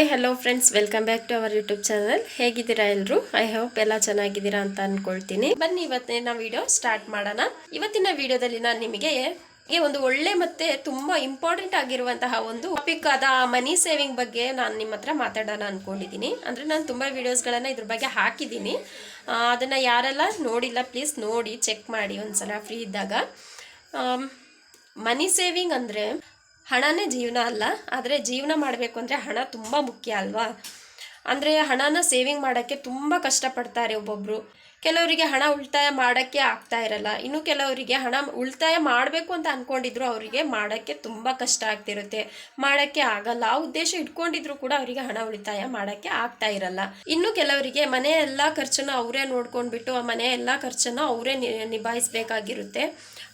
Hi hello friends welcome back to our YouTube channel ಹೇಗಿದ್ದೀರಾ ಎಲ್ಲರೂ I hope ಎಲ್ಲ ಚೆನ್ನಾಗಿದ್ದೀರಾ ಅಂತ ಅನ್ಕೊಳ್ತೀನಿ. ಬನ್ನಿ ಇವತ್ತಿನ ವಿಡಿಯೋ ಸ್ಟಾರ್ಟ್ ಮಾಡೋಣ. ಇವತ್ತಿನ ವಿಡಿಯೋದಲ್ಲಿ ನಾನು ನಿಮಗೆ ಒಂದು ಒಳ್ಳೆ ಮತ್ತೆ ತುಂಬಾ ಇಂಪಾರ್ಟೆಂಟ್ ಆಗಿರುವಂತಹ ಒಂದು ಟಾಪಿಕ್ ಆದ ಮನಿ ಸೇವಿಂಗ್ ಬಗ್ಗೆ ನಾನು ನಿಮ್ಮ ಹತ್ರ ಮಾತಾಡೋಣ ಅನ್ಕೊಂಡಿದ್ದೀನಿ. ಅಂದ್ರೆ ನಾನು ತುಂಬಾ ವಿಡಿಯೋಸ್ಗಳನ್ನ ಇದ್ರ ಬಗ್ಗೆ ಹಾಕಿದ್ದೀನಿ. ಅದನ್ನ ಯಾರೆಲ್ಲ ನೋಡಿಲ್ಲ ಪ್ಲೀಸ್ ನೋಡಿ ಚೆಕ್ ಮಾಡಿ ಒಂದ್ಸಲ ಫ್ರೀ ಇದ್ದಾಗ. ಮನಿ ಸೇವಿಂಗ್ ಅಂದರೆ ಹಣನೇ ಜೀವನ ಅಲ್ಲ, ಆದರೆ ಜೀವನ ಮಾಡಬೇಕು ಅಂದರೆ ಹಣ ತುಂಬ ಮುಖ್ಯ ಅಲ್ವಾ? ಅಂದರೆ ಹಣನ ಸೇವಿಂಗ್ ಮಾಡೋಕ್ಕೆ ತುಂಬ ಕಷ್ಟಪಡ್ತಾರೆ ಒಬ್ಬೊಬ್ಬರು ಕೆಲವರಿಗೆ ಹಣ ಉಳಿತಾಯ ಮಾಡೋಕ್ಕೆ ಆಗ್ತಾ ಇರಲ್ಲ. ಇನ್ನು ಕೆಲವರಿಗೆ ಹಣ ಉಳಿತಾಯ ಮಾಡಬೇಕು ಅಂತ ಅಂದ್ಕೊಂಡಿದ್ರು ಅವರಿಗೆ ಮಾಡೋಕ್ಕೆ ತುಂಬ ಕಷ್ಟ ಆಗ್ತಿರುತ್ತೆ. ಮಾಡೋಕ್ಕೆ ಆಗಲ್ಲ. ಆ ಉದ್ದೇಶ ಇಟ್ಕೊಂಡಿದ್ರು ಕೂಡ ಅವರಿಗೆ ಹಣ ಉಳಿತಾಯ ಮಾಡೋಕ್ಕೆ ಆಗ್ತಾ ಇರಲ್ಲ. ಇನ್ನು ಕೆಲವರಿಗೆ ಮನೆ ಎಲ್ಲ ಖರ್ಚನ್ನು ಅವರೇ ನೋಡ್ಕೊಂಡ್ಬಿಟ್ಟು ಆ ಮನೆ ಎಲ್ಲ ಖರ್ಚನ್ನು ಅವರೇ ನಿಭಾಯಿಸಬೇಕಾಗಿರುತ್ತೆ.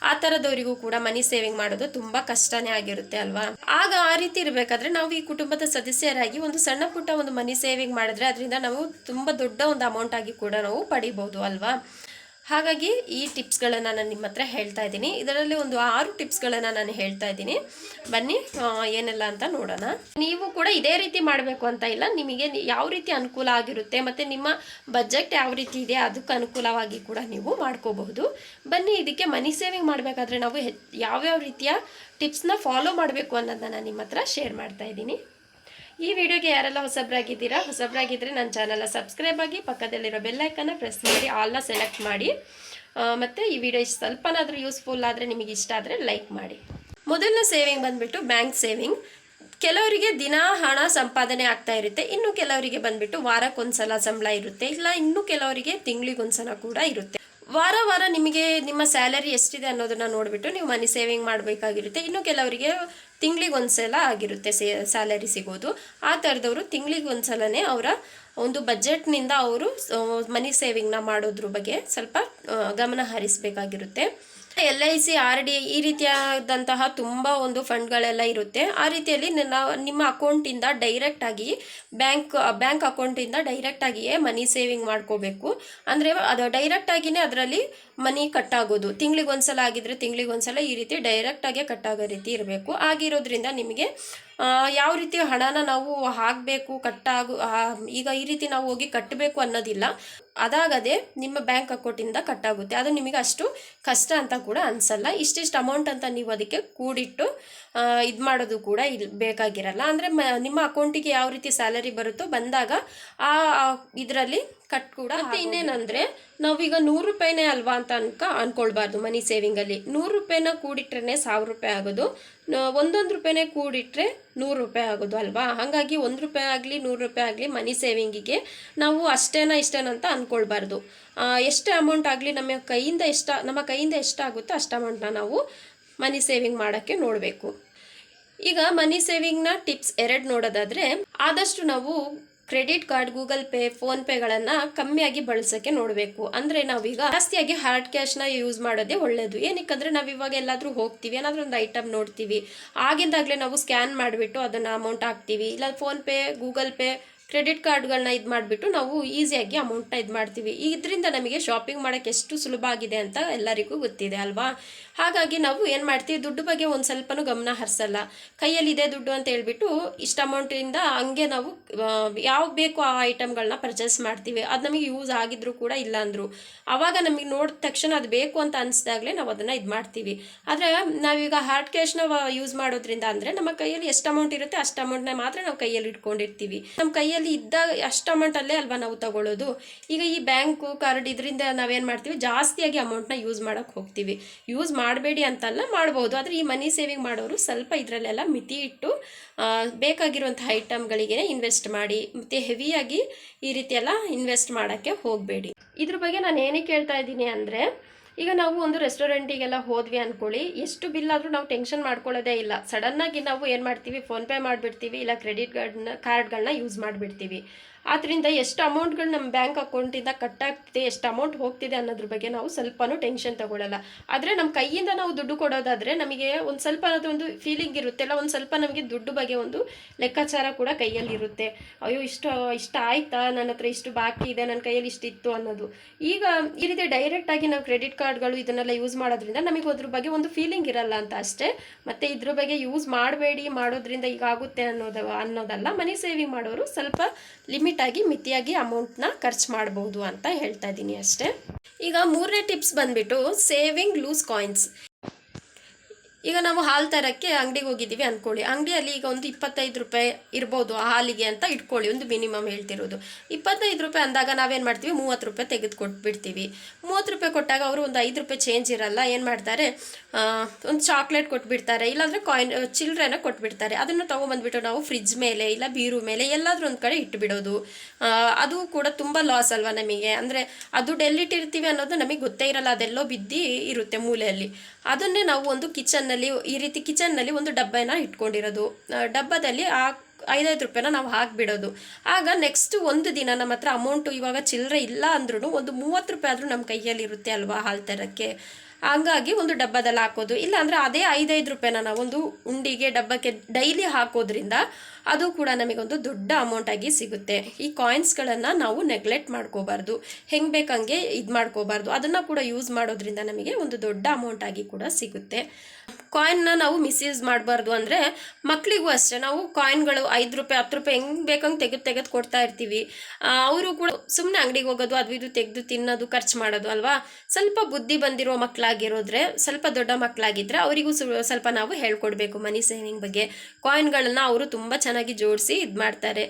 ಆ ಥರದವರಿಗೂ ಕೂಡ ಮನಿ ಸೇವಿಂಗ್ ಮಾಡೋದು ತುಂಬಾ ಕಷ್ಟನೇ ಆಗಿರುತ್ತೆ ಅಲ್ವಾ? ಆಗ ಆ ರೀತಿ ಇರಬೇಕಾದ್ರೆ ನಾವು ಈ ಕುಟುಂಬದ ಸದಸ್ಯರಾಗಿ ಒಂದು ಸಣ್ಣ ಪುಟ್ಟ ಒಂದು ಮನಿ ಸೇವಿಂಗ್ ಮಾಡಿದ್ರೆ ಅದರಿಂದ ನಾವು ತುಂಬಾ ದೊಡ್ಡ ಒಂದು ಅಮೌಂಟ್ ಆಗಿ ಕೂಡ ನಾವು ಪಡಿಬಹುದು ಅಲ್ವಾ? ಹಾಗಾಗಿ ಈ ಟಿಪ್ಸ್ಗಳನ್ನು ನಾನು ನಿಮ್ಮ ಹತ್ರ ಹೇಳ್ತಾ ಇದ್ದೀನಿ. ಇದರಲ್ಲಿ ಒಂದು ಆರು ಟಿಪ್ಸ್ಗಳನ್ನು ನಾನು ಹೇಳ್ತಾ ಇದ್ದೀನಿ. ಬನ್ನಿ ಏನೆಲ್ಲ ಅಂತ ನೋಡೋಣ. ನೀವು ಕೂಡ ಇದೇ ರೀತಿ ಮಾಡಬೇಕು ಅಂತ ಇಲ್ಲ, ನಿಮಗೆ ಯಾವ ರೀತಿ ಅನುಕೂಲ ಆಗಿರುತ್ತೆ ಮತ್ತು ನಿಮ್ಮ ಬಜೆಟ್ ಯಾವ ರೀತಿ ಇದೆ ಅದಕ್ಕೆ ಅನುಕೂಲವಾಗಿ ಕೂಡ ನೀವು ಮಾಡ್ಕೋಬಹುದು. ಬನ್ನಿ, ಇದಕ್ಕೆ ಮನಿ ಸೇವಿಂಗ್ ಮಾಡಬೇಕಾದ್ರೆ ನಾವು ಯಾವ್ಯಾವ ರೀತಿಯ ಟಿಪ್ಸ್ನ ಫಾಲೋ ಮಾಡಬೇಕು ಅನ್ನೋದನ್ನ ನಾನು ನಿಮ್ಮ ಹತ್ರ ಶೇರ್ ಮಾಡ್ತಾ ಇದ್ದೀನಿ. ಈ ವಿಡಿಯೋಗೆ ಯಾರೆಲ್ಲ ಹೊಸಬ್ರಾಗಿದ್ದೀರಾ ಹೊಸಬ್ರಾಗಿದ್ದರೆ ನನ್ನ ಚಾನಲ್ನ ಸಬ್ಸ್ಕ್ರೈಬ್ ಆಗಿ ಪಕ್ಕದಲ್ಲಿರೋ ಬೆಲ್ಲೈಕನ್ನ ಪ್ರೆಸ್ ಮಾಡಿ ಆಲ್ನ ಸೆಲೆಕ್ಟ್ ಮಾಡಿ. ಮತ್ತು ಈ ವಿಡಿಯೋ ಇಷ್ಟು ಸ್ವಲ್ಪನಾದರೂ ಯೂಸ್ಫುಲ್ ಆದರೆ ನಿಮಗೆ ಇಷ್ಟ ಆದರೆ ಲೈಕ್ ಮಾಡಿ. ಮೊದಲನೇ ಸೇವಿಂಗ್ ಬಂದ್ಬಿಟ್ಟು ಬ್ಯಾಂಕ್ ಸೇವಿಂಗ್ ಕೆಲವರಿಗೆ ದಿನ ಹಣ ಸಂಪಾದನೆ ಆಗ್ತಾ ಇರುತ್ತೆ, ಇನ್ನು ಕೆಲವರಿಗೆ ಬಂದ್ಬಿಟ್ಟು ವಾರಕ್ಕೊಂದ್ಸಲ ಸಂಬಳ ಇರುತ್ತೆ, ಇಲ್ಲ ಇನ್ನು ಕೆಲವರಿಗೆ ತಿಂಗಳಿಗೊಂದ್ಸಲ ಕೂಡ ಇರುತ್ತೆ. ವಾರ ವಾರ ನಿಮಗೆ ನಿಮ್ಮ ಸ್ಯಾಲರಿ ಎಷ್ಟಿದೆ ಅನ್ನೋದನ್ನ ನೋಡಿಬಿಟ್ಟು ನೀವು ಮನಿ ಸೇವಿಂಗ್ ಮಾಡಬೇಕಾಗಿರುತ್ತೆ, ಇನ್ನು ಕೆಲವರಿಗೆ ತಿಂಗಳಿಗೆ ಒಂದ್ಸಲ ಆಗಿರುತ್ತೆ ಸೇ ಸ್ಯಾಲರಿ ಸಿಗೋದು. ಆ ಥರದವರು ತಿಂಗಳಿಗೆ ಒಂದ್ಸಲನೇ ಅವರ ಒಂದು ಬಜೆಟ್ನಿಂದ ಅವರು ಮನಿ ಸೇವಿಂಗ್ನ ಮಾಡೋದ್ರ ಬಗ್ಗೆ ಸ್ವಲ್ಪ ಗಮನ ಹರಿಸಬೇಕಾಗಿರುತ್ತೆ. L I C R D ಈ ರೀತಿಯಾದಂತಹ ತುಂಬ ಒಂದು ಫಂಡ್ಗಳೆಲ್ಲ ಇರುತ್ತೆ. ಆ ರೀತಿಯಲ್ಲಿ ನಾವು ನಿಮ್ಮ ಅಕೌಂಟಿಂದ ಡೈರೆಕ್ಟಾಗಿ ಬ್ಯಾಂಕ್ ಬ್ಯಾಂಕ್ ಅಕೌಂಟಿಂದ ಡೈರೆಕ್ಟಾಗಿಯೇ ಮನಿ ಸೇವಿಂಗ್ ಮಾಡ್ಕೋಬೇಕು. ಅಂದರೆ ಅದು ಡೈರೆಕ್ಟಾಗಿಯೇ ಅದರಲ್ಲಿ ಮನಿ ಕಟ್ಟಾಗೋದು. ತಿಂಗಳಿಗೆ ಒಂದ್ಸಲ ಆಗಿದ್ರೆ ತಿಂಗಳಿಗೆ ಒಂದ್ಸಲ ಈ ರೀತಿ ಡೈರೆಕ್ಟಾಗೆ ಕಟ್ಟಾಗೋ ರೀತಿ ಇರಬೇಕು. ಆಗಿರೋದ್ರಿಂದ ನಿಮಗೆ ಯಾವ ರೀತಿ ಹಣನ ನಾವು ಹಾಕಬೇಕು, ಕಟ್ಟಾಗು ಈಗ ಈ ರೀತಿ ನಾವು ಹೋಗಿ ಕಟ್ಟಬೇಕು ಅನ್ನೋದಿಲ್ಲ. ಅದಾಗದೆ ನಿಮ್ಮ ಬ್ಯಾಂಕ್ ಅಕೌಂಟಿಂದ ಕಟ್ಟಾಗುತ್ತೆ. ಅದು ನಿಮಗೆ ಅಷ್ಟು ಕಷ್ಟ ಅಂತ ಕೂಡ ಅನಿಸಲ್ಲ. ಇಷ್ಟಿಷ್ಟು ಅಮೌಂಟ್ ಅಂತ ನೀವು ಅದಕ್ಕೆ ಕೂಡಿಟ್ಟು ಇದು ಮಾಡೋದು ಕೂಡ ಇಲ್ಲಿ ಬೇಕಾಗಿರಲ್ಲ. ಅಂದರೆ ಮ, ನಿಮ್ಮ ಅಕೌಂಟಿಗೆ ಯಾವ ರೀತಿ ಸ್ಯಾಲರಿ ಬರುತ್ತೋ ಬಂದಾಗ ಆ, ಇದರಲ್ಲಿ ಕಟ್ ಕೂಡ ಮತ್ತೆ ಇನ್ನೇನಂದ್ರೆ ನಾವೀಗ ನೂರು ರೂಪಾಯಿನೇ ಅಲ್ವಾ ಅಂತ ಅನ್ಕ ಅನ್ಕೊಳ್ಬಾರ್ದು ಮನಿ ಸೇವಿಂಗಲ್ಲಿ. ನೂರು ರೂಪಾಯಿನ ಕೂಡಿಟ್ರೇನೆ ಸಾವಿರ ರೂಪಾಯಿ ಆಗೋದು. ಒಂದೊಂದು ರೂಪಾಯಿನೇ ಕೂಡಿಟ್ರೆ ನೂರು ರೂಪಾಯಿ ಆಗೋದು ಅಲ್ವಾ? ಹಾಗಾಗಿ ಒಂದು ರೂಪಾಯಿ ಆಗಲಿ ನೂರು ರೂಪಾಯಿ ಆಗಲಿ ಮನಿ ಸೇವಿಂಗಿಗೆ ನಾವು ಅಷ್ಟೇನ ಇಷ್ಟೇನ ಅಂತ ಅಂದ್ಕೊಳ್ಬಾರ್ದು ಎಷ್ಟು ಅಮೌಂಟ್ ಆಗಲಿ ನಮ್ಮ ಕೈಯಿಂದ ಎಷ್ಟ ನಮ್ಮ ಕೈಯಿಂದ ಎಷ್ಟಾಗುತ್ತೋ ಅಷ್ಟು ಅಮೌಂಟ್ನ ನಾವು ಮನಿ ಸೇವಿಂಗ್ ಮಾಡೋಕ್ಕೆ ನೋಡಬೇಕು. ಈಗ ಮನಿ ಸೇವಿಂಗ್ನ ಟಿಪ್ಸ್ ಎರಡು ನೋಡೋದಾದ್ರೆ ಆದಷ್ಟು ನಾವು credit card, Google Pay, phone ಪೇಗಳನ್ನು ಕಮ್ಮಿಯಾಗಿ ಬಳಸೋಕ್ಕೆ ನೋಡಬೇಕು. ಅಂದರೆ ನಾವೀಗ ಜಾಸ್ತಿಯಾಗಿ ಹಾರ್ಡ್ ಕ್ಯಾಶ್ನ ಯೂಸ್ ಮಾಡೋದೇ ಒಳ್ಳೆಯದು ಏನಕ್ಕಂದ್ರೆ ನಾವು ಇವಾಗ ಎಲ್ಲಾದರೂ ಹೋಗ್ತೀವಿ, ಏನಾದರೂ ಒಂದು ಐಟಮ್ ನೋಡ್ತೀವಿ. ಆಗಿಂದಾಗಲೇ ನಾವು ಸ್ಕ್ಯಾನ್ ಮಾಡಿಬಿಟ್ಟು ಅದನ್ನು ಅಮೌಂಟ್ ಹಾಕ್ತೀವಿ. ಇಲ್ಲ ಫೋನ್ಪೇ ಗೂಗಲ್ ಪೇ ಕ್ರೆಡಿಟ್ ಕಾರ್ಡ್ಗಳನ್ನ ಇದು ಮಾಡಿಬಿಟ್ಟು ನಾವು ಈಸಿಯಾಗಿ ಅಮೌಂಟ್ನ ಇದು ಮಾಡ್ತೀವಿ. ಇದರಿಂದ ನಮಗೆ ಶಾಪಿಂಗ್ ಮಾಡೋಕ್ಕೆ ಎಷ್ಟು ಸುಲಭ ಆಗಿದೆ ಅಂತ ಎಲ್ಲರಿಗೂ ಗೊತ್ತಿದೆ ಅಲ್ವಾ? ಹಾಗಾಗಿ ನಾವು ಏನು ಮಾಡ್ತೀವಿ, ದುಡ್ಡು ಬಗ್ಗೆ ಒಂದು ಸ್ವಲ್ಪನೂ ಗಮನ ಹರಿಸಲ್ಲ. ಕೈಯಲ್ಲಿ ಇದೆ ದುಡ್ಡು ಅಂತ ಹೇಳ್ಬಿಟ್ಟು ಇಷ್ಟು ಅಮೌಂಟಿಂದ ಹಂಗೆ ನಾವು ಯಾವ ಬೇಕು ಆ ಐಟಮ್ಗಳನ್ನ ಪರ್ಚೇಸ್ ಮಾಡ್ತೀವಿ. ಅದು ನಮಗೆ ಯೂಸ್ ಆಗಿದ್ರು ಕೂಡ ಇಲ್ಲ ಅಂದರು. ಆವಾಗ ನಮಗೆ ನೋಡಿದ ತಕ್ಷಣ ಅದು ಬೇಕು ಅಂತ ಅನಿಸಿದಾಗಲೇ ನಾವು ಅದನ್ನು ಇದು ಮಾಡ್ತೀವಿ. ಆದರೆ ನಾವೀಗ ಹಾರ್ಡ್ ಕ್ಯಾಶ್ನ ಯೂಸ್ ಮಾಡೋದ್ರಿಂದ ಅಂದರೆ ನಮ್ಮ ಕೈಯಲ್ಲಿ ಎಷ್ಟು ಅಮೌಂಟ್ ಇರುತ್ತೆ ಅಷ್ಟು ಅಮೌಂಟ್ನ ಮಾತ್ರ ನಾವು ಕೈಯಲ್ಲಿ ಇಟ್ಕೊಂಡಿರ್ತೀವಿ. ನಮ್ಮ ಕೈಯಲ್ಲಿ ಇದ್ದ ಅಷ್ಟು ಅಮೌಂಟಲ್ಲೇ ಅಲ್ವಾ ನಾವು ತಗೊಳ್ಳೋದು ಈಗ ಈ ಬ್ಯಾಂಕು ಕಾರ್ಡ್ ಇದರಿಂದ ನಾವೇನು ಮಾಡ್ತೀವಿ? ಜಾಸ್ತಿಯಾಗಿ ಅಮೌಂಟ್ನ ಯೂಸ್ ಮಾಡೋಕ್ಕೆ ಹೋಗ್ತೀವಿ. ಯೂಸ್ ಮಾಡಬೇಡಿ ಅಂತಲ್ಲ ಮಾಡ್ಬೋದು. ಆದರೆ ಈ ಮನಿ ಸೇವಿಂಗ್ ಮಾಡೋರು ಸ್ವಲ್ಪ ಇದರಲ್ಲೆಲ್ಲ ಮಿತಿ ಇಟ್ಟು ಬೇಕಾಗಿರುವಂಥ ಐಟಮ್ಗಳಿಗೆ ಇನ್ವೆಸ್ಟ್ ಮಾಡಿ, ಮತ್ತು ಹೆವಿಯಾಗಿ ಈ ರೀತಿ ಎಲ್ಲ ಇನ್ವೆಸ್ಟ್ ಮಾಡೋಕ್ಕೆ ಹೋಗಬೇಡಿ. ಇದ್ರ ಬಗ್ಗೆ ನಾನು ಏನಕ್ಕೆ ಹೇಳ್ತಾ ಇದ್ದೀನಿ ಅಂದರೆ ಈಗ ನಾವು ಒಂದು ರೆಸ್ಟೋರೆಂಟಿಗೆಲ್ಲ ಹೋದ್ವಿ ಅಂದ್ಕೊಳ್ಳಿ ಎಷ್ಟು ಬಿಲ್ ಆದರೂ ನಾವು ಟೆನ್ಷನ್ ಮಾಡ್ಕೊಳ್ಳೋದೇ ಇಲ್ಲ. ಸಡನ್ನಾಗಿ ನಾವು ಏನು ಮಾಡ್ತೀವಿ? ಫೋನ್ಪೇ ಮಾಡಿಬಿಡ್ತೀವಿ ಇಲ್ಲ ಕ್ರೆಡಿಟ್ ಕಾರ್ಡ್ನ ಕಾರ್ಡ್ಗಳನ್ನ ಯೂಸ್ ಮಾಡಿಬಿಡ್ತೀವಿ. ಆದ್ದರಿಂದ ಎಷ್ಟು ಅಮೌಂಟ್ಗಳು ನಮ್ಮ ಬ್ಯಾಂಕ್ ಅಕೌಂಟಿಂದ ಕಟ್ ಆಗ್ತಿದೆ, ಎಷ್ಟು ಅಮೌಂಟ್ ಹೋಗ್ತಿದೆ ಅನ್ನೋದ್ರ ಬಗ್ಗೆ ನಾವು ಸ್ವಲ್ಪನೂ ಟೆನ್ಷನ್ ತಗೊಳ್ಳಲ್ಲ ಆದರೆ ನಮ್ಮ ಕೈಯಿಂದ ನಾವು ದುಡ್ಡು ಕೊಡೋದಾದರೆ ನಮಗೆ ಒಂದು ಸ್ವಲ್ಪ ಅದೊಂದು ಫೀಲಿಂಗ್ ಇರುತ್ತೆ ಅಲ್ಲ? ಒಂದು ಸ್ವಲ್ಪ ನಮಗೆ ದುಡ್ಡು ಬಗ್ಗೆ ಒಂದು ಲೆಕ್ಕಾಚಾರ ಕೂಡ ಕೈಯಲ್ಲಿರುತ್ತೆ ಅಯ್ಯೋ, ಇಷ್ಟು ಇಷ್ಟು ಆಯ್ತಾ? ನನ್ನ ಹತ್ರ ಇಷ್ಟು ಬಾಕಿ ಇದೆ ನನ್ನ ಕೈಯಲ್ಲಿ ಇಷ್ಟಿತ್ತು ಅನ್ನೋದು. ಈಗ ಈ ರೀತಿ ಡೈರೆಕ್ಟ್ ಆಗಿ ನಾವು ಕ್ರೆಡಿಟ್ ಕಾರ್ಡ್ಗಳು ಇದನ್ನೆಲ್ಲ ಯೂಸ್ ಮಾಡೋದ್ರಿಂದ ನಮಗೆ ಅದ್ರ ಬಗ್ಗೆ ಒಂದು ಫೀಲಿಂಗ್ ಇರಲ್ಲ ಅಂತ ಅಷ್ಟೇ. ಮತ್ತೆ ಇದ್ರ ಬಗ್ಗೆ ಯೂಸ್ ಮಾಡಬೇಡಿ, ಮಾಡೋದ್ರಿಂದ ಈಗ ಆಗುತ್ತೆ ಅನ್ನೋದು, ಅನ್ನೋದಲ್ಲ. ಮನಿ ಸೇವಿಂಗ್ ಮಾಡೋರು ಸ್ವಲ್ಪ ಲಿಮಿಟ್ ಆಗಿ, ಮಿತಿಯಾಗಿ ಅಮೌಂಟ್ನ ಖರ್ಚು ಮಾಡ್ಬೋದು ಅಂತ ಹೇಳ್ತಾ ಇದ್ದೀನಿ ಅಷ್ಟೇ. ಈಗ ಮೂರನೇ ಟಿಪ್ಸ್ ಬಂದ್ಬಿಟ್ಟು ಸೇವಿಂಗ್ ಲೂಸ್ ಕಾಯಿನ್ಸ್ ಈಗ ನಾವು ಹಾಲು ತರಕ್ಕೆ ಅಂಗಡಿಗೆ ಹೋಗಿದ್ದೀವಿ ಅಂದ್ಕೊಳ್ಳಿ ಅಂಗಡಿಯಲ್ಲಿ ಈಗ ಒಂದು ಇಪ್ಪತ್ತೈದು ರೂಪಾಯಿ ಇರ್ಬೋದು ಹಾಲಿಗೆ ಅಂತ ಇಟ್ಕೊಳ್ಳಿ, ಒಂದು ಮಿನಿಮಮ್ ಹೇಳ್ತಿರೋದು. ಇಪ್ಪತ್ತೈದು ರೂಪಾಯಿ ಅಂದಾಗ ನಾವೇನು ಮಾಡ್ತೀವಿ? ಮೂವತ್ತು ರೂಪಾಯಿ ತೆಗೆದು ಕೊಟ್ಬಿಡ್ತೀವಿ ಮೂವತ್ತು ರೂಪಾಯಿ ಕೊಟ್ಟಾಗ ಅವರು ಒಂದು ಐದು ರೂಪಾಯಿ ಚೇಂಜ್ ಇರಲ್ಲ, ಏನು ಮಾಡ್ತಾರೆ? ಒಂದು ಚಾಕ್ಲೇಟ್ ಕೊಟ್ಬಿಡ್ತಾರೆ, ಇಲ್ಲಾಂದರೆ ಕಾಯಿನ್ ಚಿಲ್ಲರೆನ ಕೊಟ್ಬಿಡ್ತಾರೆ. ಅದನ್ನು ತೊಗೊಂಬಂದ್ಬಿಟ್ಟು ನಾವು ಫ್ರಿಜ್ ಮೇಲೆ ಇಲ್ಲ ಬೀರು ಮೇಲೆ ಎಲ್ಲಾದರೂ ಒಂದು ಕಡೆ ಇಟ್ಬಿಡೋದು. ಅದು ಕೂಡ ತುಂಬ ಲಾಸ್ ಅಲ್ವಾ ನಮಗೆ? ಅಂದರೆ ಅದು ಡೆಲ್ಲಿಟ್ಟಿರ್ತೀವಿ ಅನ್ನೋದು ನಮಗೆ ಗೊತ್ತೇ ಇರಲ್ಲ, ಅದೆಲ್ಲೋ ಬಿದ್ದು ಇರುತ್ತೆ ಮೂಲೆಯಲ್ಲಿ. ಅದನ್ನೇ ನಾವು ಒಂದು ಕಿಚನ್ನಲ್ಲಿ ಈ ರೀತಿ ಕಿಚನ್ನಲ್ಲಿ ಒಂದು ಡಬ್ಬನ ಇಟ್ಕೊಂಡಿರೋದು. ಡಬ್ಬದಲ್ಲಿ ಆ ಐದೈದು ರೂಪಾಯಿನ ನಾವು ಹಾಕಿಬಿಡೋದು. ಆಗ ನೆಕ್ಸ್ಟ್ ಒಂದು ದಿನ ನಮ್ಮ ಹತ್ರ ಅಮೌಂಟು ಇವಾಗ ಚಿಲ್ಲರೆ ಇಲ್ಲ ಅಂದ್ರೂ ಒಂದು ಮೂವತ್ತು ರೂಪಾಯಿ ಆದರೂ ನಮ್ಮ ಕೈಯಲ್ಲಿ ಇರುತ್ತೆ ಅಲ್ವಾ ಹಾಲು ತರೋಕ್ಕೆ. ಹಂಗಾಗಿ ಒಂದು ಡಬ್ಬದಲ್ಲಿ ಹಾಕೋದು. ಇಲ್ಲಾಂದರೆ ಅದೇ ಐದೈದು ರೂಪಾಯಿನ ನಾವೊಂದು ಉಂಡಿಗೆ ಡಬ್ಬಕ್ಕೆ ಡೈಲಿ ಹಾಕೋದ್ರಿಂದ ಅದು ಕೂಡ ನಮಗೊಂದು ದೊಡ್ಡ ಅಮೌಂಟ್ ಆಗಿ ಸಿಗುತ್ತೆ. ಈ ಕಾಯಿನ್ಸ್ಗಳನ್ನು ನಾವು ನೆಗ್ಲೆಕ್ಟ್ ಮಾಡ್ಕೋಬಾರ್ದು. ಹೆಂಗೆ ಬೇಕಂಗೆ ಇದು ಮಾಡ್ಕೋಬಾರ್ದು. ಅದನ್ನು ಕೂಡ ಯೂಸ್ ಮಾಡೋದ್ರಿಂದ ನಮಗೆ ಒಂದು ದೊಡ್ಡ ಅಮೌಂಟ್ ಆಗಿ ಕೂಡ ಸಿಗುತ್ತೆ. ಕಾಯಿನ್ನ ನಾವು ಮಿಸ್ಯೂಸ್ ಮಾಡಬಾರ್ದು ಅಂದರೆ ಮಕ್ಕಳಿಗೂ ಅಷ್ಟೇ. ನಾವು ಕಾಯಿನ್ಗಳು ಐದು ರೂಪಾಯಿ, ಹತ್ತು ರೂಪಾಯಿ ಹೆಂಗೆ ಬೇಕಂಗೆ ತೆಗೆದು ತೆಗೆದು ಕೊಡ್ತಾ ಇರ್ತೀವಿ. ಅವರು ಕೂಡ ಸುಮ್ಮನೆ ಅಂಗಡಿಗೆ ಹೋಗೋದು, ಅದು ಇದು ತೆಗೆದು ತಿನ್ನೋದು, ಖರ್ಚು ಮಾಡೋದು ಅಲ್ವಾ? ಸ್ವಲ್ಪ ಬುದ್ಧಿ ಬಂದಿರೋ ಮಕ್ಕಳಾಗಿರೋದ್ರೆ ಸ್ವಲ್ಪ ದೊಡ್ಡ ಮಕ್ಕಳಾಗಿದ್ದರೆ ಅವರಿಗೂ ಸ್ವಲ್ಪ ನಾವು ಹೇಳ್ಕೊಡ್ಬೇಕು ಮನಿ ಸೇವಿಂಗ್ ಬಗ್ಗೆ. ಕಾಯಿನ್ಗಳನ್ನ ಅವರು ತುಂಬ ಚೆನ್ನಾಗಿ ಜೋಡಿಸಿ ಇದು ಮಾಡ್ತಾರೆ.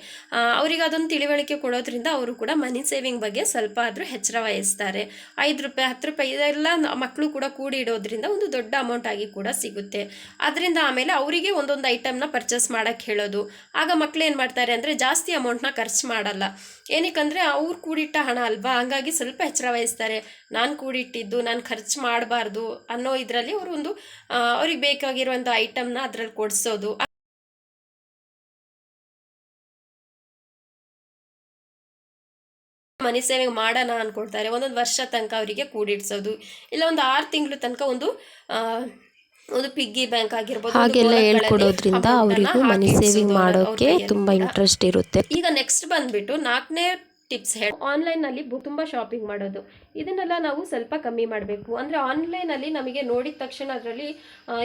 ಅವರಿಗೆ ಅದೊಂದು ತಿಳಿವಳಿಕೆ ಕೊಡೋದ್ರಿಂದ ಅವರು ಕೂಡ ಮನಿ ಸೇವಿಂಗ್ ಬಗ್ಗೆ ಸ್ವಲ್ಪ ಆದರೂ ಎಚ್ಚರ ವಹಿಸ್ತಾರೆ ಐದು ರೂಪಾಯಿ, ಹತ್ತು ರೂಪಾಯಿ ಇದೆಲ್ಲ ಮಕ್ಕಳು ಕೂಡ ಕೂಡಿ ಇಡೋದ್ರಿಂದ ಒಂದು ದೊಡ್ಡ ಅಮೌಂಟ್ ಆಗಿ ಕೂಡ ಸಿಗುತ್ತೆ. ಅದರಿಂದ ಆಮೇಲೆ ಅವರಿಗೆ ಒಂದೊಂದು ಐಟಮ್ನ ಪರ್ಚೇಸ್ ಮಾಡೋಕ್ಕೆ ಹೇಳೋದು. ಆಗ ಮಕ್ಳು ಏನು ಮಾಡ್ತಾರೆ ಅಂದರೆ ಜಾಸ್ತಿ ಅಮೌಂಟ್ನ ಖರ್ಚು ಮಾಡಲ್ಲ. ಏನಕ್ಕಂದರೆ ಅವ್ರು ಕೂಡಿಟ್ಟ ಹಣ ಅಲ್ವಾ? ಹಂಗಾಗಿ ಸ್ವಲ್ಪ ಎಚ್ಚರ ವಹಿಸ್ತಾರೆ. ನಾನು ಕೂಡಿಟ್ಟಿದ್ದು, ನಾನು ಖರ್ಚು ಮಾಡಬಾರ್ದು ಅನ್ನೋ ಇದರಲ್ಲಿ ಅವರು ಒಂದು ಅವ್ರಿಗೆ ಬೇಕಾಗಿರುವಂಥ ಐಟಮ್ನ ಅದರಲ್ಲಿ ಕೊಡಿಸೋದು. ಮನಿ ಸೇವಿಂಗ್ ಮಾಡೋಣ ಅಂದ್ಕೊಳ್ತಾರೆ ಒಂದೊಂದು ವರ್ಷ ತನಕ ಅವರಿಗೆ ಕೂಡಿಡ್ಸೋದು. ಇಲ್ಲ ಒಂದು ಆರು ತಿಂಗಳು ತನಕ ಒಂದು ಒಂದು ಪಿಗ್ಗಿ ಬ್ಯಾಂಕ್ ಆಗಿರ್ಬೋದು ಹಾಗೆಲ್ಲ ಹೇಳ್ಕೊಡೋದ್ರಿಂದ ಅವರಿಗೂ ಮನಿ ಸೇವಿಂಗ್ ಮಾಡೋಕೆ ತುಂಬಾ ಇಂಟ್ರೆಸ್ಟ್ ಇರುತ್ತೆ. ಈಗ ನೆಕ್ಸ್ಟ್ ಬಂದ್ಬಿಟ್ಟು ನಾಲ್ಕನೇ ಟಿಪ್ಸ್ ಹೇಳಿ. ಆನ್ಲೈನ್ನಲ್ಲಿ ತುಂಬಾ ಶಾಪಿಂಗ್ ಮಾಡೋದು. ಇದನ್ನೆಲ್ಲ ನಾವು ಸ್ವಲ್ಪ ಕಮ್ಮಿ ಮಾಡಬೇಕು. ಅಂದರೆ ಆನ್ಲೈನಲ್ಲಿ ನಮಗೆ ನೋಡಿದ ತಕ್ಷಣ ಅದರಲ್ಲಿ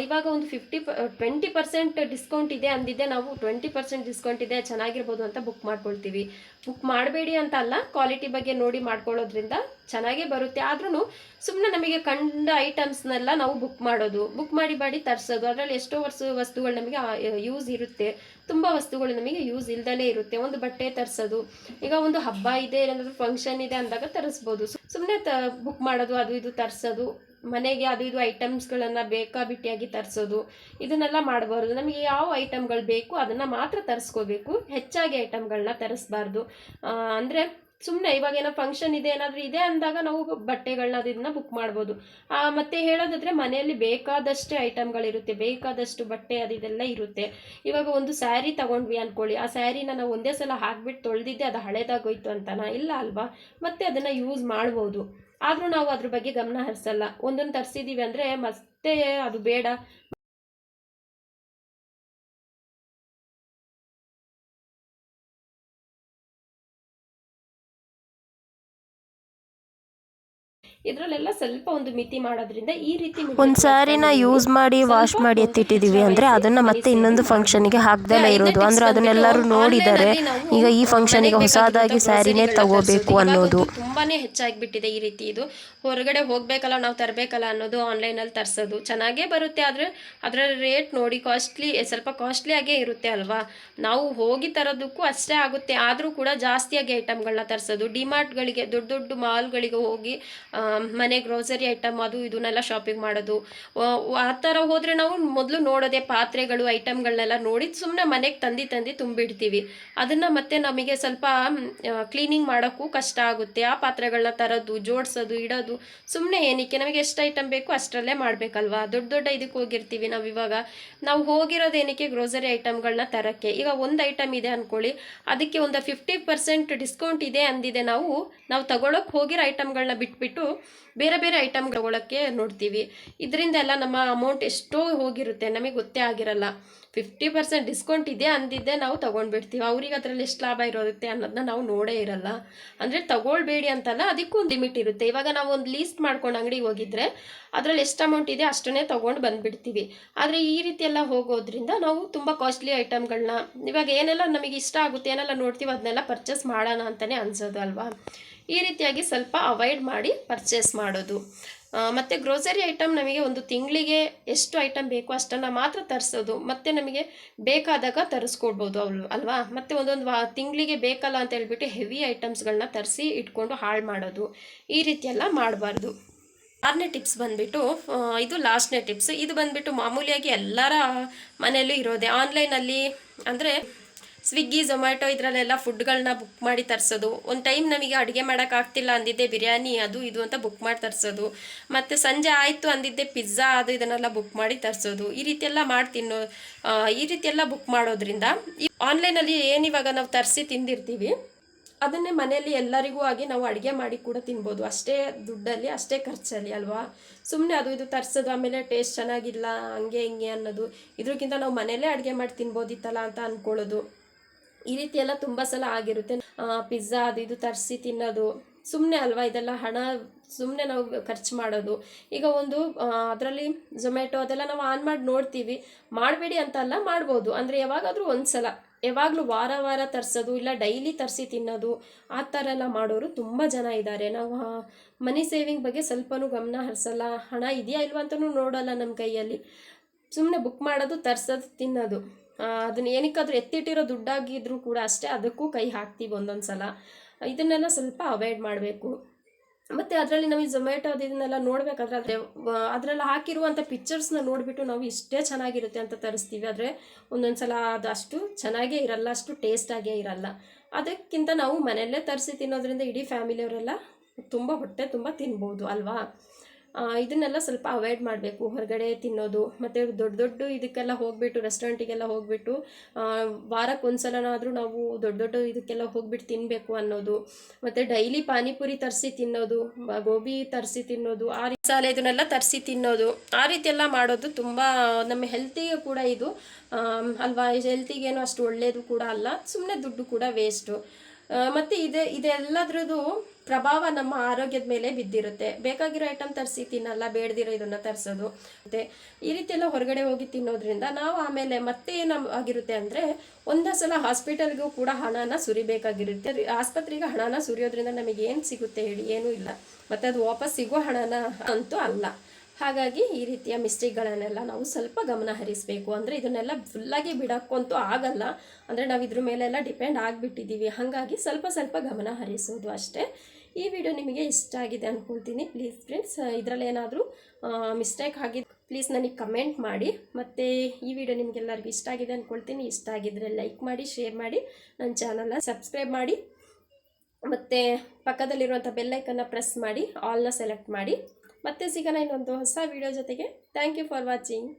ಇವಾಗ ಒಂದು ಫಿಫ್ಟಿ ಟ್ವೆಂಟಿ ಪರ್ಸೆಂಟ್ ಡಿಸ್ಕೌಂಟ್ ಇದೆ ಅಂದಿದ್ದೆ. ನಾವು ಟ್ವೆಂಟಿ ಪರ್ಸೆಂಟ್ ಡಿಸ್ಕೌಂಟ್ ಇದೆ, ಚೆನ್ನಾಗಿರ್ಬೋದು ಅಂತ ಬುಕ್ ಮಾಡ್ಕೊಳ್ತೀವಿ. ಬುಕ್ ಮಾಡಬೇಡಿ ಅಂತ ಅಲ್ಲ ಕ್ವಾಲಿಟಿ ಬಗ್ಗೆ ನೋಡಿ ಮಾಡ್ಕೊಳ್ಳೋದ್ರಿಂದ ಚೆನ್ನಾಗೇ ಬರುತ್ತೆ. ಆದ್ರೂ ಸುಮ್ಮನೆ ನಮಗೆ ಕಂಡ ಐಟಮ್ಸ್ನೆಲ್ಲ ನಾವು ಬುಕ್ ಮಾಡೋದು. ಬುಕ್ ಮಾಡಿ ಮಾಡಿ ತರಿಸೋದು. ಅದರಲ್ಲಿ ಎಷ್ಟೋ ವರ್ಷ ವಸ್ತುಗಳು ನಮಗೆ ಯೂಸ್ ಇರುತ್ತೆ. ತುಂಬ ವಸ್ತುಗಳು ನಮಗೆ ಯೂಸ್ ಇಲ್ದಲೇ ಇರುತ್ತೆ. ಒಂದು ಬಟ್ಟೆ ತರಿಸೋದು. ಈಗ ಒಂದು ಹಬ್ಬ ಇದೆ, ಏನಾದರೂ ಫಂಕ್ಷನ್ ಇದೆ ಅಂದಾಗ ತರಿಸ್ಬೋದು. ಸುಮ್ಮನೆ ತ ಬುಕ್ ಮಾಡೋದು, ಅದು ಇದು ತರಿಸೋದು, ಮನೆಗೆ ಅದು ಇದು ಐಟಮ್ಸ್ಗಳನ್ನು ಬೇಕಾಬಿಟ್ಟಿಯಾಗಿ ತರಿಸೋದು, ಇದನ್ನೆಲ್ಲ ಮಾಡಬಾರ್ದು. ನಮಗೆ ಯಾವ ಐಟಮ್ಗಳು ಬೇಕು ಅದನ್ನು ಮಾತ್ರ ತರಿಸ್ಕೋಬೇಕು. ಹೆಚ್ಚಾಗಿ ಐಟಮ್ಗಳನ್ನ ತರಿಸ್ಬಾರ್ದು. ಅಂದರೆ ಸುಮ್ಮನೆ ಇವಾಗ ಏನೋ ಫಂಕ್ಷನ್ ಇದೆ, ಏನಾದರೂ ಇದೆ ಅಂದಾಗ ನಾವು ಬಟ್ಟೆಗಳನ್ನ ಅದನ್ನ ಬುಕ್ ಮಾಡ್ಬೋದು. ಮತ್ತೆ ಹೇಳೋದಾದ್ರೆ ಮನೆಯಲ್ಲಿ ಬೇಕಾದಷ್ಟೇ ಐಟಮ್ಗಳಿರುತ್ತೆ ಬೇಕಾದಷ್ಟು ಬಟ್ಟೆ ಅದು ಇದೆಲ್ಲ ಇರುತ್ತೆ. ಇವಾಗ ಒಂದು ಸ್ಯಾರಿ ತಗೊಂಡ್ವಿ ಅನ್ಕೊಳ್ಳಿ, ಆ ಸ್ಯಾರಿನ ನಾವು ಒಂದೇ ಸಲ ಹಾಕ್ಬಿಟ್ಟು ತೊಳೆದಿದ್ದೆ, ಅದು ಹಳೇದಾಗೋಯ್ತು ಅಂತನಾ? ಇಲ್ಲ ಅಲ್ವಾ? ಮತ್ತೆ ಅದನ್ನು ಯೂಸ್ ಮಾಡ್ಬೋದು. ಆದರೂ ನಾವು ಅದ್ರ ಬಗ್ಗೆ ಗಮನ ಹರಿಸಲ್ಲ. ಒಂದೊಂದು ತರಿಸಿದ್ದೀವಿ ಅಂದರೆ ಮತ್ತೆ ಅದು ಬೇಡ. ಇದರಲ್ಲೆಲ್ಲ ಸ್ವಲ್ಪ ಒಂದು ಮಿತಿ ಮಾಡೋದ್ರಿಂದ ಈ ರೀತಿ ಒಂದು ಸ್ಯಾರಿನ ಯೂಸ್ ಮಾಡಿ ವಾಶ್ ಮಾಡಿ ಎತ್ತಿಟ್ಟಿದೀವಿ ಅಂದ್ರೆ ಅದನ್ನ ಮತ್ತೆ ಇನ್ನೊಂದು ಫಂಕ್ಷನ್ಗೆ ಹಾಕ್ದೇ ಇರೋದು. ಅಂದ್ರೆ ಅದನ್ನೆಲ್ಲರೂ ನೋಡಿದ್ದಾರೆ ಈಗ ಈ ಫಂಕ್ಷನ್ಗೆ ಹೊಸದಾಗಿ ಸ್ಯಾರಿನೇ ತಗೋಬೇಕು ಅನ್ನೋದು. ತುಂಬಾನೇ ಹೆಚ್ಚಾಗಿಬಿಟ್ಟಿದೆ ಈ ರೀತಿ ಇದು. ಹೊರಗಡೆ ಹೋಗ್ಬೇಕಲ್ಲ ನಾವು ತರಬೇಕಲ್ಲ ಅನ್ನೋದು ಆನ್ಲೈನಲ್ಲಿ ತರ್ಸೋದು. ಚೆನ್ನಾಗೇ ಬರುತ್ತೆ ಆದರೆ ಅದರ ರೇಟ್ ನೋಡಿ ಕಾಸ್ಟ್ಲಿ ಸ್ವಲ್ಪ ಕಾಸ್ಟ್ಲಿ ಆಗೇ ಇರುತ್ತೆ ಅಲ್ವಾ? ನಾವು ಹೋಗಿ ತರೋದಕ್ಕೂ ಅಷ್ಟೇ ಆಗುತ್ತೆ. ಆದರೂ ಕೂಡ ಜಾಸ್ತಿಯಾಗಿ ಐಟಮ್ಗಳನ್ನ ತರಿಸೋದು. ಡಿಮಾರ್ಟ್ಗಳಿಗೆ ದೊಡ್ಡ ದೊಡ್ಡ ಮಾಲ್ಗಳಿಗೆ ಹೋಗಿ ಮನೆ ಗ್ರೋಸರಿ ಐಟಮ್ ಅದು ಇದನ್ನೆಲ್ಲ ಶಾಪಿಂಗ್ ಮಾಡೋದು. ಆ ಥರ ಹೋದರೆ ನಾವು ಮೊದಲು ನೋಡೋದೆ ಪಾತ್ರೆಗಳು ಐಟಮ್ಗಳನ್ನೆಲ್ಲ ನೋಡಿ ಸುಮ್ಮನೆ ಮನೆಗೆ ತಂದು ತಂದು ತುಂಬಿಡ್ತೀವಿ. ಅದನ್ನು ಮತ್ತೆ ನಮಗೆ ಸ್ವಲ್ಪ ಕ್ಲೀನಿಂಗ್ ಮಾಡೋಕ್ಕೂ ಕಷ್ಟ ಆಗುತ್ತೆ. ಆ ಪಾತ್ರೆಗಳನ್ನ ತರೋದು, ಜೋಡಿಸೋದು, ಇಡೋದು ಸುಮ್ಮನೆ ಏನಕ್ಕೆ? ನಮಗೆ ಎಷ್ಟು ಐಟಮ್ ಬೇಕು ಅಷ್ಟರಲ್ಲೇ ಮಾಡಬೇಕಲ್ವಾ? ದೊಡ್ಡ ದೊಡ್ಡ ಇದಕ್ಕೆ ಹೋಗಿರ್ತೀವಿ ನಾವು ಇವಾಗ. ನಾವು ಹೋಗಿರೋದು ಏನಕ್ಕೆ? ಗ್ರೋಸರಿ ಐಟಮ್ಗಳನ್ನ ತರೋಕ್ಕೆ. ಈಗ ಒಂದು ಐಟಮ್ ಇದೆ ಅಂದ್ಕೊಳ್ಳಿ ಅದಕ್ಕೆ ಒಂದು ಫಿಫ್ಟಿ ಪರ್ಸೆಂಟ್ ಡಿಸ್ಕೌಂಟ್ ಇದೆ ಅಂದಿದೆ ನಾವು. ನಾವು ತಗೊಳಕ್ಕೆ ಹೋಗಿರೋ ಐಟಮ್ಗಳನ್ನ ಬಿಟ್ಬಿಟ್ಟು ಬೇರೆ ಬೇರೆ ಐಟಮ್ ತಗೊಳ್ಳೋಕ್ಕೆ ನೋಡ್ತೀವಿ. ಇದರಿಂದ ಎಲ್ಲ ನಮ್ಮ ಅಮೌಂಟ್ ಎಷ್ಟೋ ಹೋಗಿರುತ್ತೆ. ನಮಗೆ ಗೊತ್ತೇ ಆಗಿರಲ್ಲ. ಫಿಫ್ಟಿ ಪರ್ಸೆಂಟ್ ಡಿಸ್ಕೌಂಟ್ ಇದೆ ಅಂದಿದ್ದೆ ನಾವು ತೊಗೊಂಡ್ಬಿಡ್ತೀವಿ. ಅವ್ರಿಗೆ ಅದರಲ್ಲಿ ಎಷ್ಟು ಲಾಭ ಇರುತ್ತೆ ಅನ್ನೋದನ್ನ ನಾವು ನೋಡೇ ಇರಲ್ಲ. ಅಂದರೆ ತಗೊಳ್ಬೇಡಿ ಅಂತಲ್ಲ, ಅದಕ್ಕೂ ಒಂದು ಲಿಮಿಟ್ ಇರುತ್ತೆ. ಇವಾಗ ನಾವು ಒಂದು ಲೀಸ್ಟ್ ಮಾಡ್ಕೊಂಡು ಅಂಗಡಿಗೆ ಹೋಗಿದ್ರೆ ಅದರಲ್ಲಿ ಎಷ್ಟು ಅಮೌಂಟ್ ಇದೆ ಅಷ್ಟನ್ನೇ ತೊಗೊಂಡು ಬಂದುಬಿಡ್ತೀವಿ. ಆದರೆ ಈ ರೀತಿ ಎಲ್ಲ ಹೋಗೋದ್ರಿಂದ ನಾವು ತುಂಬ ಕಾಸ್ಟ್ಲಿ ಐಟಮ್ಗಳನ್ನ ಇವಾಗ ಏನೆಲ್ಲ ನಮಗೆ ಇಷ್ಟ ಆಗುತ್ತೆ, ಏನೆಲ್ಲ ನೋಡ್ತೀವಿ ಅದನ್ನೆಲ್ಲ ಪರ್ಚೇಸ್ ಮಾಡೋಣ ಅಂತಲೇ ಅನ್ಸೋದು ಅಲ್ವಾ? ಈ ರೀತಿಯಾಗಿ ಸ್ವಲ್ಪ ಅವಾಯ್ಡ್ ಮಾಡಿ ಪರ್ಚೇಸ್ ಮಾಡೋದು. ಮತ್ತು ಗ್ರೋಸರಿ ಐಟಮ್ ನಮಗೆ ಒಂದು ತಿಂಗಳಿಗೆ ಎಷ್ಟು ಐಟಮ್ ಬೇಕೋ ಅಷ್ಟನ್ನು ಮಾತ್ರ ತರಿಸೋದು. ಮತ್ತು ನಮಗೆ ಬೇಕಾದಾಗ ತರಿಸ್ಕೊಡ್ಬೋದು ಅವಳು ಅಲ್ವಾ? ಮತ್ತೆ ಒಂದೊಂದು ವಾ, ತಿಂಗಳಿಗೆ ಬೇಕಲ್ಲ ಅಂತ ಹೇಳ್ಬಿಟ್ಟು ಹೆವಿ ಐಟಮ್ಸ್ಗಳನ್ನ ತರಿಸಿ ಇಟ್ಕೊಂಡು ಹಾಳು ಮಾಡೋದು. ಈ ರೀತಿಯೆಲ್ಲ ಮಾಡಬಾರ್ದು. ಆರನೇ ಟಿಪ್ಸ್ ಬಂದ್ಬಿಟ್ಟು ಇದು ಲಾಸ್ಟ್ನೇ ಟಿಪ್ಸ್ ಇದು ಬಂದುಬಿಟ್ಟು ಮಾಮೂಲಿಯಾಗಿ ಎಲ್ಲರ ಮನೆಯಲ್ಲೂ ಇರೋದೆ. ಆನ್ಲೈನಲ್ಲಿ ಅಂದರೆ ಸ್ವಿಗ್ಗಿ ಝೊಮ್ಯಾಟೊ ಇದರಲ್ಲೆಲ್ಲ ಫುಡ್ಗಳನ್ನ ಬುಕ್ ಮಾಡಿ ತರಿಸೋದು. ಒಂದು ಟೈಮ್ ನಮಗೆ ಅಡುಗೆ ಮಾಡೋಕ್ಕಾಗ್ತಿಲ್ಲ ಅಂದಿದ್ದೆ ಬಿರಿಯಾನಿ, ಅದು ಇದು ಅಂತ ಬುಕ್ ಮಾಡಿ ತರಿಸೋದು. ಮತ್ತು ಸಂಜೆ ಆಯಿತು ಅಂದಿದ್ದೆ ಪಿಜ್ಜಾ ಅದು ಇದನ್ನೆಲ್ಲ ಬುಕ್ ಮಾಡಿ ತರಿಸೋದು. ಈ ರೀತಿ ಎಲ್ಲ ಮಾಡಿ ತಿನ್ನೋ ಈ ರೀತಿ ಎಲ್ಲ ಬುಕ್ ಮಾಡೋದ್ರಿಂದ ಆನ್ಲೈನಲ್ಲಿ ಏನಿವಾಗ ನಾವು ತರಿಸಿ ತಿಂದಿರ್ತೀವಿ, ಅದನ್ನೇ ಮನೆಯಲ್ಲಿ ಎಲ್ಲರಿಗೂ ಆಗಿ ನಾವು ಅಡುಗೆ ಮಾಡಿ ಕೂಡ ತಿನ್ಬೋದು. ಅಷ್ಟೇ ದುಡ್ಡಲ್ಲಿ, ಅಷ್ಟೇ ಖರ್ಚಲ್ಲಿ ಅಲ್ವಾ? ಸುಮ್ಮನೆ ಅದು ಇದು ತರಿಸೋದು, ಆಮೇಲೆ ಟೇಸ್ಟ್ ಚೆನ್ನಾಗಿಲ್ಲ, ಹಂಗೆ ಹಿಂಗೆ ಅನ್ನೋದು. ಇದ್ರಕ್ಕಿಂತ ನಾವು ಮನೆಯಲ್ಲೇ ಅಡುಗೆ ಮಾಡಿ ತಿನ್ಬೋದಿತ್ತಲ್ಲ ಅಂತ ಅಂದ್ಕೊಳ್ಳೋದು ಈ ರೀತಿ ಎಲ್ಲ ತುಂಬ ಸಲ ಆಗಿರುತ್ತೆ. ಪಿಜ್ಜಾ ಅದು, ಇದು ತರಿಸಿ ತಿನ್ನೋದು. ಸುಮ್ಮನೆ ಅಲ್ವಾ ಇದೆಲ್ಲ ಹಣ ಸುಮ್ಮನೆ ನಾವು ಖರ್ಚು ಮಾಡೋದು. ಈಗ ಒಂದು ಅದರಲ್ಲಿ ಝೊಮ್ಯಾಟೊ ಅದೆಲ್ಲ ನಾವು ಆನ್ ಮಾಡಿ ನೋಡ್ತೀವಿ. ಮಾಡಬೇಡಿ ಅಂತ ಅಲ್ಲ, ಮಾಡ್ಬೋದು. ಅಂದರೆ ಯಾವಾಗಾದರೂ ಒಂದು ಸಲ ಯಾವಾಗಲೂ ವಾರ ವಾರ ತರಿಸೋದು, ಇಲ್ಲ ಡೈಲಿ ತರಿಸಿ ತಿನ್ನೋದು, ಆ ಥರ ಎಲ್ಲ ಮಾಡೋರು ತುಂಬ ಜನ ಇದ್ದಾರೆ. ನಾವು ಮನಿ ಸೇವಿಂಗ್ ಬಗ್ಗೆ ಸ್ವಲ್ಪನೂ ಗಮನ ಹರಿಸಲ್ಲ. ಹಣ ಇದೆಯಾ ಇಲ್ವಾ ಅಂತಲೂ ನೋಡೋಲ್ಲ ನಮ್ಮ ಕೈಯಲ್ಲಿ. ಸುಮ್ಮನೆ ಬುಕ್ ಮಾಡೋದು, ತರಿಸೋದು, ತಿನ್ನೋದು. ಅದನ್ನ ಏನಕ್ಕಾದ್ರೂ ಎತ್ತಿಟ್ಟಿರೋ ದುಡ್ಡಾಗಿದ್ರೂ ಕೂಡ ಅಷ್ಟೇ ಅದಕ್ಕೂ ಕೈ ಹಾಕ್ತೀವಿ ಒಂದೊಂದು ಸಲ ಇದನ್ನೆಲ್ಲ ಸ್ವಲ್ಪ ಅವಾಯ್ಡ್ ಮಾಡಬೇಕು. ಮತ್ತು ಅದರಲ್ಲಿ ನಾವು ಈ ಅದು ಇದನ್ನೆಲ್ಲ ನೋಡಬೇಕಾದ್ರೆ ಅದೇ ಅದರಲ್ಲಿ ಹಾಕಿರುವಂಥ ಪಿಕ್ಚರ್ಸ್ನ ನೋಡಿಬಿಟ್ಟು ನಾವು ಇಷ್ಟೇ ಚೆನ್ನಾಗಿರುತ್ತೆ ಅಂತ ತರಿಸ್ತೀವಿ. ಆದರೆ ಒಂದೊಂದು ಸಲ ಅದು ಅಷ್ಟು ಚೆನ್ನಾಗೇ ಇರಲ್ಲ, ಅಷ್ಟು ಟೇಸ್ಟಾಗೇ ಇರಲ್ಲ. ಅದಕ್ಕಿಂತ ನಾವು ಮನೆಯಲ್ಲೇ ತರಿಸಿ ತಿನ್ನೋದ್ರಿಂದ ಇಡೀ ಫ್ಯಾಮಿಲಿಯವರೆಲ್ಲ ತುಂಬ ಹೊಟ್ಟೆ ತುಂಬ ತಿನ್ಬೋದು ಅಲ್ವಾ? ಇದನ್ನೆಲ್ಲ ಸ್ವಲ್ಪ ಅವಾಯ್ಡ್ ಮಾಡಬೇಕು. ಹೊರಗಡೆ ತಿನ್ನೋದು, ಮತ್ತು ದೊಡ್ಡ ದೊಡ್ಡ ಇದಕ್ಕೆಲ್ಲ ಹೋಗ್ಬಿಟ್ಟು ರೆಸ್ಟೋರೆಂಟಿಗೆಲ್ಲ ಹೋಗ್ಬಿಟ್ಟು ವಾರಕ್ಕೆ ಒಂದು ಸಲನಾದರೂ ನಾವು ದೊಡ್ಡ ದೊಡ್ಡ ಇದಕ್ಕೆಲ್ಲ ಹೋಗ್ಬಿಟ್ಟು ತಿನ್ನಬೇಕು ಅನ್ನೋದು, ಮತ್ತು ಡೈಲಿ ಪಾನಿಪುರಿ ತರಿಸಿ ತಿನ್ನೋದು ಗೋಬಿ ತರಿಸಿ ತಿನ್ನೋದು, ಆ ಮಸಾಲೆ ಇದನ್ನೆಲ್ಲ ತರಿಸಿ ತಿನ್ನೋದು, ಆ ರೀತಿ ಎಲ್ಲ ಮಾಡೋದು ತುಂಬ ನಮ್ಮ ಹೆಲ್ತಿಗೆ ಕೂಡ ಇದು ಅಲ್ವಾ? ಹೆಲ್ತಿಗೇನು ಅಷ್ಟು ಒಳ್ಳೆಯದು ಕೂಡ ಅಲ್ಲ ಸುಮ್ಮನೆ ದುಡ್ಡು ಕೂಡ ವೇಸ್ಟು ಮತ್ತು ಇದೆ ಇದೆಲ್ಲದ್ರದ್ದು ಪ್ರಭಾವ ನಮ್ಮ ಆರೋಗ್ಯದ ಮೇಲೆ ಬಿದ್ದಿರುತ್ತೆ. ಬೇಕಾಗಿರೋ ಐಟಮ್ ತರಿಸಿ, ತಿನ್ನಲ್ಲ, ಬೇಡದಿರೋ ಇದನ್ನು ತರಿಸೋದು. ಮತ್ತೆ ಈ ರೀತಿ ಎಲ್ಲ ಹೊರಗಡೆ ಹೋಗಿ ತಿನ್ನೋದ್ರಿಂದ ನಾವು ಆಮೇಲೆ ಮತ್ತೆ ಏನ ಆಗಿರುತ್ತೆ ಅಂದರೆ ಒಂದೇ ಸಲ ಹಾಸ್ಪಿಟಲ್ಗೂ ಕೂಡ ಹಣನ ಸುರಿಬೇಕಾಗಿರುತ್ತೆ. ಆಸ್ಪತ್ರೆಗೆ ಹಣನ ಸುರಿಯೋದ್ರಿಂದ ನಮಗೆ ಏನು ಸಿಗುತ್ತೆ ಹೇಳಿ, ಏನೂ ಇಲ್ಲ. ಮತ್ತು ಅದು ವಾಪಸ್ ಸಿಗೋ ಹಣನ ಅಂತೂ ಅಲ್ಲ. ಹಾಗಾಗಿ ಈ ರೀತಿಯ ಮಿಸ್ಟೇಕ್ಗಳನ್ನೆಲ್ಲ ನಾವು ಸ್ವಲ್ಪ ಗಮನ ಹರಿಸಬೇಕು. ಅಂದರೆ ಇದನ್ನೆಲ್ಲ ಫುಲ್ಲಾಗಿ ಬಿಡೋಕ್ಕಂತೂ ಆಗಲ್ಲ. ಅಂದರೆ ನಾವು ಇದ್ರ ಮೇಲೆಲ್ಲ ಡಿಪೆಂಡ್ ಆಗಿಬಿಟ್ಟಿದ್ದೀವಿ. ಹಾಗಾಗಿ ಸ್ವಲ್ಪ ಸ್ವಲ್ಪ ಗಮನ ಹರಿಸೋದು ಅಷ್ಟೇ. ಈ ವಿಡಿಯೋ ನಿಮಗೆ ಇಷ್ಟ ಆಗಿದೆ ಅಂದ್ಕೊಳ್ತೀನಿ ಪ್ಲೀಸ್ ಫ್ರೆಂಡ್ಸ್ ಇದರಲ್ಲಿ ಏನಾದರೂ ಮಿಸ್ಟೇಕ್ ಆಗಿದ್ದು ಪ್ಲೀಸ್ ನನಗೆ ಕಮೆಂಟ್ ಮಾಡಿ. ಮತ್ತು ಈ ವಿಡಿಯೋ ನಿಮಗೆಲ್ಲರಿಗೂ ಇಷ್ಟ ಆಗಿದೆ ಅಂದ್ಕೊಳ್ತೀನಿ ಇಷ್ಟ ಆಗಿದ್ದರೆ ಲೈಕ್ ಮಾಡಿ ಶೇರ್ ಮಾಡಿ. ನನ್ನ ಚಾನಲ್ನ ಸಬ್ಸ್ಕ್ರೈಬ್ ಮಾಡಿ. ಮತ್ತು ಪಕ್ಕದಲ್ಲಿರುವಂಥ ಬೆಲ್ಲೈಕನ್ನು ಪ್ರೆಸ್ ಮಾಡಿ. ಆಲ್ನ ಸೆಲೆಕ್ಟ್ ಮಾಡಿ. ಮತ್ತೆ ಸಿಗೋಣ ಇನ್ನೊಂದು ಹೊಸ ವಿಡಿಯೋ ಜೊತೆಗೆ. Thank you for watching